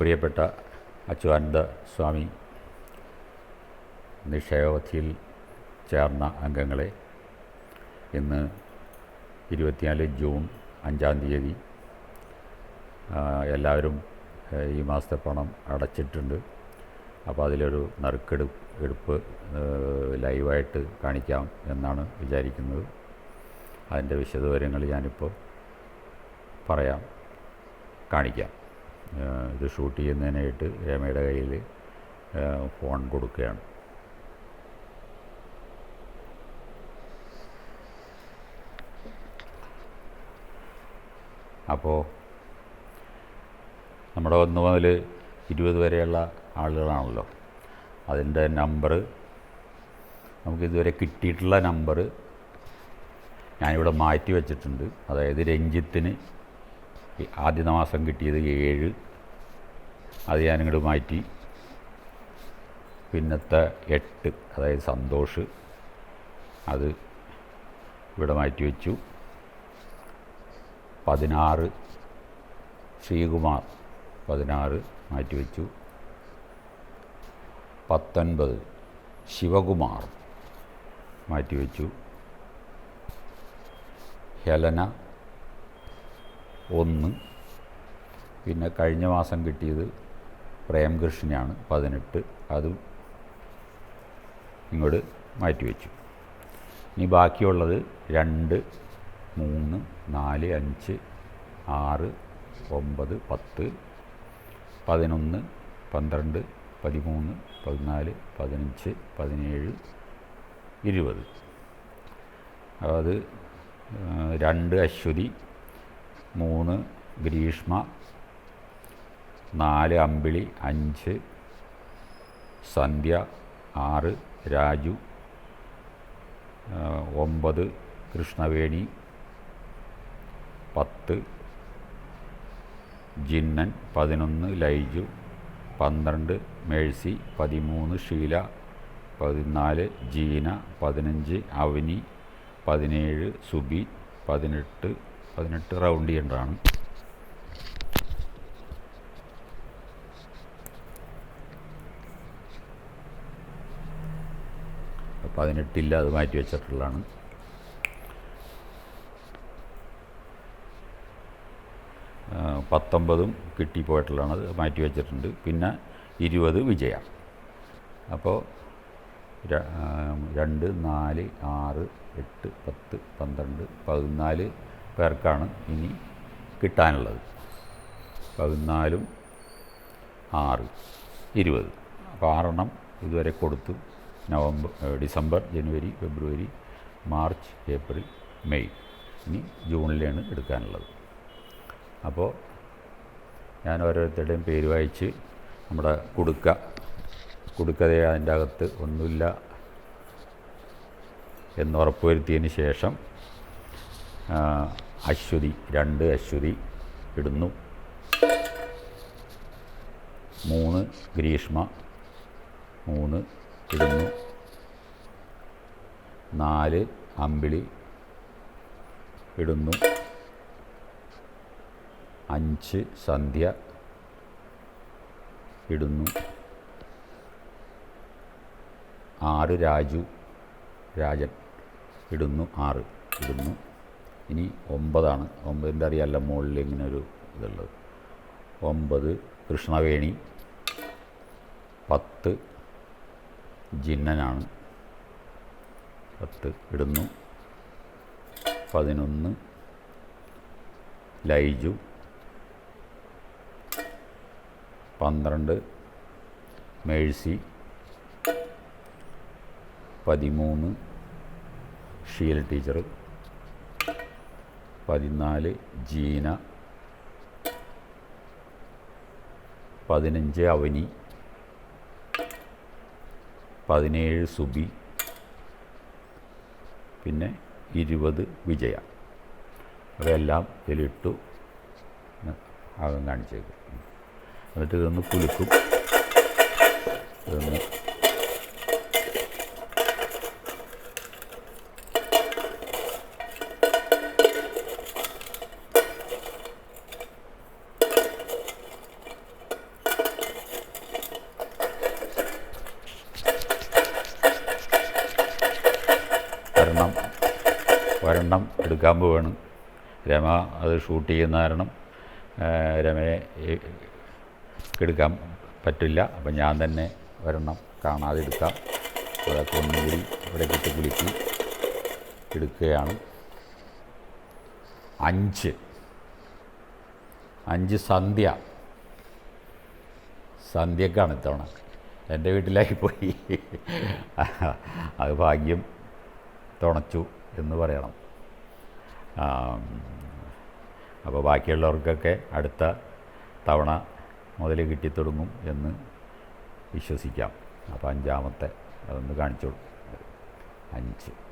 പ്രിയപ്പെട്ട അച്യുതാനന്ദ സ്വാമി നിക്ഷേപവധിയിൽ ചേർന്ന അംഗങ്ങളെ ഇന്ന് ഇരുപത്തിനാല് ജൂൺ അഞ്ചാം തീയതി എല്ലാവരും ഈ മാസത്തെ പണം അടച്ചിട്ടുണ്ട്. അപ്പോൾ അതിലൊരു നറുക്കെടു എടുപ്പ് ലൈവായിട്ട് കാണിക്കാം എന്നാണ് വിചാരിക്കുന്നത്. അതിന്റെ വിശദവിവരങ്ങൾ ഞാനിപ്പോൾ പറയാം കാണിക്കാം. ഇത് ഷൂട്ട് ചെയ്യുന്നതിനായിട്ട് രമയുടെ കയ്യിൽ ഫോൺ കൊടുക്കുകയാണ്. അപ്പോൾ നമ്മുടെ ഒന്ന് മുതൽ ഇരുപത് വരെയുള്ള ആളുകളാണല്ലോ. അതിന്റെ നമ്പർ നമുക്കിതുവരെ കിട്ടിയിട്ടുള്ള നമ്പർ ഞാനിവിടെ മാറ്റി വെച്ചിട്ടുണ്ട്. അതായത് രഞ്ജിത്തിന് ആദ്യത്തെ മാസം കിട്ടിയത് ഏഴ്. അത് ഞാനിങ്ങോട്ട് മാറ്റി. പിന്നത്തെ എട്ട് അതായത് സന്തോഷ് അത് ഇവിടെ മാറ്റി വെച്ചു. പതിനാറ് ശ്രീകുമാർ പതിനാറ് മാറ്റിവെച്ചു പത്തൊൻപത് ശിവകുമാർ മാറ്റി വെച്ചു. ഹെലന ഒന്ന്. പിന്നെ കഴിഞ്ഞ മാസം കിട്ടിയത് പ്രേംകൃഷ്ണനാണ് പതിനെട്ട്. അതും ഇങ്ങോട്ട് മാറ്റിവെച്ചു ഇനി ബാക്കിയുള്ളത് രണ്ട് മൂന്ന് നാല് അഞ്ച് ആറ് ഒമ്പത് പത്ത് പതിനൊന്ന് പന്ത്രണ്ട് പതിമൂന്ന് പതിനാല് പതിനഞ്ച് പതിനേഴ് ഇരുപത്. അത് രണ്ട് അശ്വതി മൂന്ന് ഗ്രീഷ്മ നാല് അമ്പിളി അഞ്ച് സന്ധ്യ ആറ് രാജു ഒമ്പത് കൃഷ്ണവേണി പത്ത് ജിന്നൻ പതിനൊന്ന് ലൈജു പന്ത്രണ്ട് മേഴ്സി പതിമൂന്ന് ഷീല പതിനാല് ജീന പതിനഞ്ച് അവനി പതിനേഴ് സുബി പതിനെട്ട് പതിനെട്ട് റൗണ്ട് ചെയ്യേണ്ടതാണ്. പതിനെട്ടില്ല അത് മാറ്റി വെച്ചിട്ടുള്ളതാണ്. പത്തൊമ്പതും കിട്ടിപ്പോയിട്ടുള്ളതാണ് അത് മാറ്റി വെച്ചിട്ടുണ്ട്. പിന്നെ ഇരുപത് വിജയ. അപ്പോൾ രണ്ട് നാല് ആറ് എട്ട് പത്ത് പന്ത്രണ്ട് പതിനാല് പേർക്കാണ് ഇനി കിട്ടാനുള്ളത്. പതിനാലും ആറ് ഇരുപത്. അപ്പോൾ ആറെണ്ണം ഇതുവരെ കൊടുത്തു. നവംബർ ഡിസംബർ ജനുവരി ഫെബ്രുവരി മാർച്ച് ഏപ്രിൽ മെയ്. ഇനി ജൂണിലാണ് എടുക്കാനുള്ളത്. അപ്പോൾ ഞാൻ ഓരോരുത്തരുടെയും പേര് വായിച്ച് നമ്മുടെ കുടുക്ക കുടുക്കതേ അതിന്റെ അകത്ത് ഒന്നുമില്ല എന്ന് ഉറപ്പുവരുത്തിയതിന് ശേഷം അശ്വതി രണ്ട് അശ്വതി ഇടുന്നു. മൂന്ന് ഗ്രീഷ്മ മൂന്ന് ഇടുന്നു. നാല് അമ്പിളി ഇടുന്നു. അഞ്ച് സന്ധ്യ ഇടുന്നു. ആറ് രാജു രാജൻ ഇടുന്നു ആറ് ഇടുന്നു. ഇനി ഒമ്പതാണ്. ഒമ്പതിന്റെ അറിയാമല്ല മുകളിൽ ഇങ്ങനെ ഒരു ഇതുള്ളത്. ഒമ്പത് കൃഷ്ണവേണി പത്ത് ജിന്നനാണ്. പത്ത് ഇടുന്നു. പതിനൊന്ന് ലൈജു. പന്ത്രണ്ട് മേഴ്സി. പതിമൂന്ന് ഷീൽ ടീച്ചർ പതിനാല് ജീന. പതിനഞ്ച് അവനി. പതിനേഴ് സുബി. പിന്നെ ഇരുപത് വിജയ. അതെല്ലാം ഇതിലിട്ടു ആകം കാണിച്ചേക്കും. എന്നിട്ട് ഇതൊന്ന് കുലുക്കും. ഇതൊന്ന് ഒരെണ്ണം എടുക്കാൻ പോവാണ്. രമ അത് ഷൂട്ട് ചെയ്യുന്ന കാരണം രമയെ എടുക്കാൻ പറ്റില്ല. അപ്പം ഞാൻ തന്നെ ഒരെണ്ണം കാണാതെ എടുക്കാം ഇവിടെ കൊന്നുകൂടി ഇവിടെ കിട്ടി കുലുക്കി എടുക്കുകയാണ്. അഞ്ച്. അഞ്ച് സന്ധ്യ. സന്ധ്യക്കാണ് ഇത്തവണ. എന്റെ വീട്ടിലായി പോയി അത് ഭാഗ്യം. തുണച്ചു എന്ന് പറയണം. അപ്പോൾ ബാക്കിയുള്ളവർക്കൊക്കെ അടുത്ത തവണ മുതൽ കിട്ടിത്തുടങ്ങും എന്ന് വിശ്വസിക്കാം. അപ്പോൾ അഞ്ചാമത്തെ അതൊന്ന് കാണിച്ചോളൂ. അഞ്ച്.